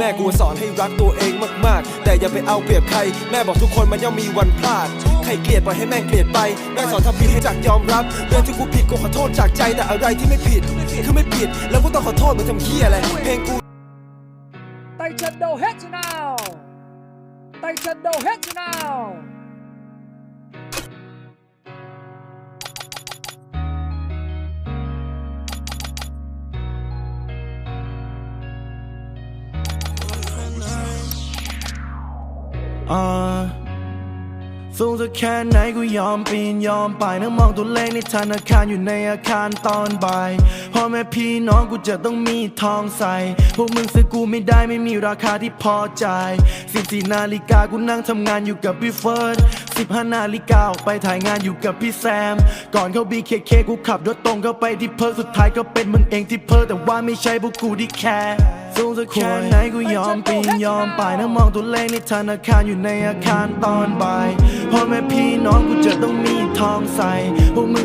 แม่กูสอนให้รักตัวเองมากๆ แต่อย่าไปเอาเปรียบใคร แม่บอกทุกคนมันย่อมมีวันพลาด ใครเกลียดปล่อยให้แม่งเกลียดไป แม่สอนทำผิดให้จักยอมรับ เรื่องที่กูผิดกูขอโทษจากใจแต่อะไรที่ไม่ผิดคือไม่ผิด แล้วกูต้องขอโทษมันทำเหี้ยอะไร เพลงกู tay chân đầu hết cho nào tay chân đầu hết cho nào อ่าสูงสักแค่ไหนกูยอมปีนยอมไปนั่งมองตัวเลขในธนาคารอยู่ในอาคารตอนบ่ายพ่อแม่พี่น้องกูจะต้องมีทองใส่พวกมึงซื้อกูไม่ได้ไม่มีราคาที่พอใจ่าย14นาฬิกากูนั่งทำงานอยู่กับพี่เฟิร์ส15นาฬิกาออกไปถ่ายงานอยู่กับพี่แซม ก่อนเข้า BKK กูขับรถตรงเข้าไปที่เพิร์สุดท้ายก็เป็นมึงเองที่เพิร์แต่ว่าไม่ใช่พวกกูที่แคร์ สูงสักแค่ไหนกูยอมปีนยอมไปนั่งมองตัวเลขในธนาคารอยู่ในอาคารตอนบ่ายพ่อแม่พี่น้องกูจะต้องมีทองใส่พวกมึง